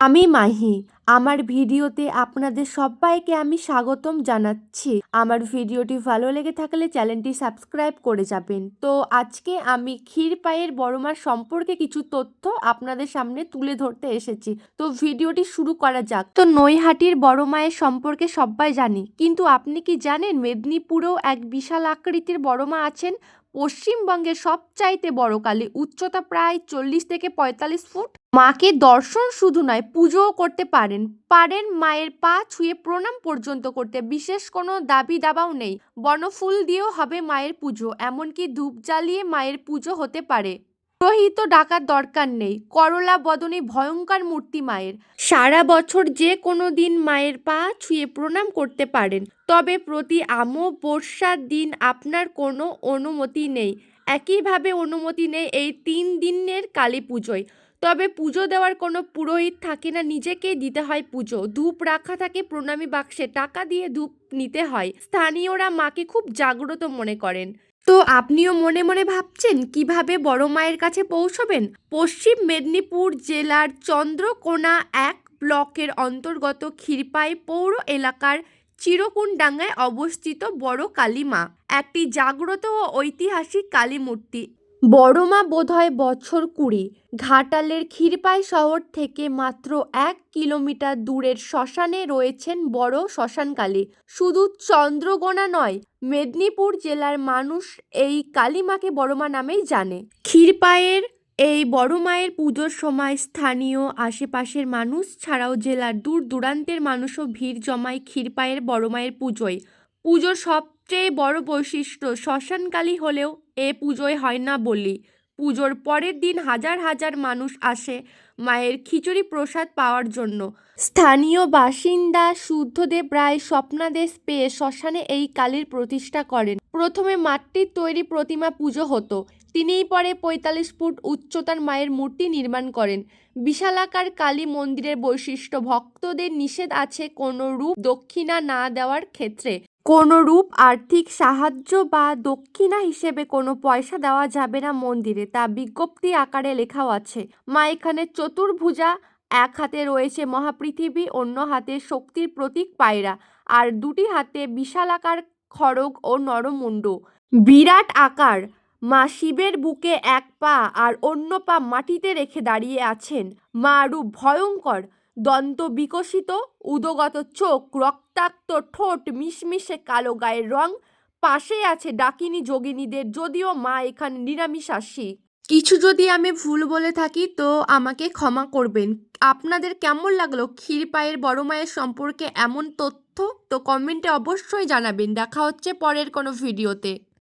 আমি মাহি আমার ভিডিওতে আপনাদের সবাইকে আমি স্বাগতম জানাচ্ছি। আমার ভিডিওটি ভালো লেগে থাকলে চ্যানেলটি সাবস্ক্রাইব করে যাবেন। তো আজকে আমি ক্ষীরপাইয়ের বড়মার সম্পর্কে কিছু তথ্য আপনাদের সামনে তুলে ধরতে এসেছি। তো ভিডিওটি শুরু করা যাক। তো নৈহাটির বড় মায়ের সম্পর্কে সবাই জানি। কিন্তু আপনি কি জানেন মেদিনীপুরেও এক বিশাল আকৃতির বড় মা আছেন? পশ্চিমবঙ্গের সবচাইতে বড় কালী। উচ্চতা প্রায় চল্লিশ থেকে পঁয়তাল্লিশ ফুট। মাকে দর্শন শুধু নয়, পুজোও করতে পারেন। পারেন মায়ের পা ছুঁয়ে প্রণাম পর্যন্ত করতে। বিশেষ কোনো দাবি দাবাও নেই। বনফুল দিয়েও হবে মায়ের পুজো, এমনকি ধূপ জ্বালিয়ে মায়ের পুজো হতে পারে। পুরোহিত ডাকার দরকার নেই। করলা বদনে ভয়ঙ্কর মূর্তি মায়ের। সারা বছর যে কোনো দিন মায়ের পা ছুঁয়ে প্রণাম করতে পারেন। তবে প্রতি আমো বর্ষার দিন আপনার কোনো অনুমতি নেই। একইভাবে অনুমতি নেই এই তিন দিনের কালী পুজোয়। তবে পুজো দেওয়ার কোনো পুরোহিত থাকে না, নিজেকেই দিতে হয় পুজো। ধূপ রাখা থাকে প্রণামী বাক্সে, টাকা দিয়ে ধূপ নিতে হয়। স্থানীয়রা মাকে খুব জাগ্রত মনে করেন। তো আপনিও মনে মনে ভাবছেন কীভাবে বড় মায়ের কাছে পৌঁছবেন? পশ্চিম মেদিনীপুর জেলার চন্দ্রকোনা এক ব্লকের অন্তর্গত ক্ষীরপাই পৌর এলাকার চিরকুনডাঙ্গায় অবস্থিত বড় কালী মা। একটি জাগ্রত ও ঐতিহাসিক কালী মূর্তি। বড় মা বোধহয় বছর কুড়ি। ঘাটালের ক্ষীরপাই শহর থেকে মাত্র এক কিলোমিটার দূরের শ্মশানে রয়েছেন বড় শ্মশানকালী। শুধু চন্দ্রগোনা নয়, মেদিনীপুর জেলার মানুষ এই কালীমাকে বড়মা নামেই জানে। ক্ষীরপাইয়ের, এই বড় মায়ের পুজোর সময় স্থানীয় আশেপাশের মানুষ ছাড়াও জেলার দূর দূরান্তের মানুষও ভিড় জমায় ক্ষীরপাইয়ের বড় মায়ের পুজোয়। পুজোর সবচেয়ে বড় বৈশিষ্ট্য শ্মশানকালী হলেও এ পুজোয় হয় না বলি। পুজোর পরের দিন হাজার হাজার মানুষ আসে মায়ের খিচুড়ি প্রসাদ পাওয়ার জন্য। স্থানীয় বাসিন্দা শুদ্ধদেব রায় স্বপ্নাদেশ পেয়ে শ্মশানে এই কালীর প্রতিষ্ঠা করেন। প্রথমে মাটির তৈরি প্রতিমা পুজো হতো। তিনিই পরে পঁয়তাল্লিশ ফুট উচ্চতার মায়ের মূর্তি নির্মাণ করেন। বিশালাকার কালী মন্দিরের বৈশিষ্ট্য, ভক্তদের নিষেধ আছে কোনো রূপ দক্ষিণা না দেওয়ার ক্ষেত্রে। কোনো রূপ আর্থিক সাহায্য বা দক্ষিণা হিসেবে কোনো পয়সা দেওয়া যাবে না মন্দিরে, তা বিজ্ঞপ্তি আকারে লেখাও আছে। মা এখানে চতুর্ভুজা, এক হাতে রয়েছে মহাপৃথিবী, অন্য হাতে শক্তির প্রতীক পায়রা, আর দুটি হাতে বিশালাকার খড়গ ও নরমুণ্ড। বিরাট আকার, মা শিবের বুকে এক পা আর অন্য পা মাটিতে রেখে দাঁড়িয়ে আছেন। মা রূপ ভয়ঙ্কর দন্ত বিকশিত, উদগত চোখ, রক্তাক্ত ঠোঁট মিশমিশে কালো গায়ের রং, পাশে আছে ডাকিনী যোগিনীদের যদিও মা এখানে নিরামিষাশী কিছু যদি আমি ভুল বলে থাকি তো আমাকে ক্ষমা করবেন। আপনাদের কেমন লাগল ক্ষীরপাইয়ের বড় মায়ের সম্পর্কে এমন তথ্য? তো কমেন্টে অবশ্যই জানাবেন। দেখা হচ্ছে পরের কোনো ভিডিওতে।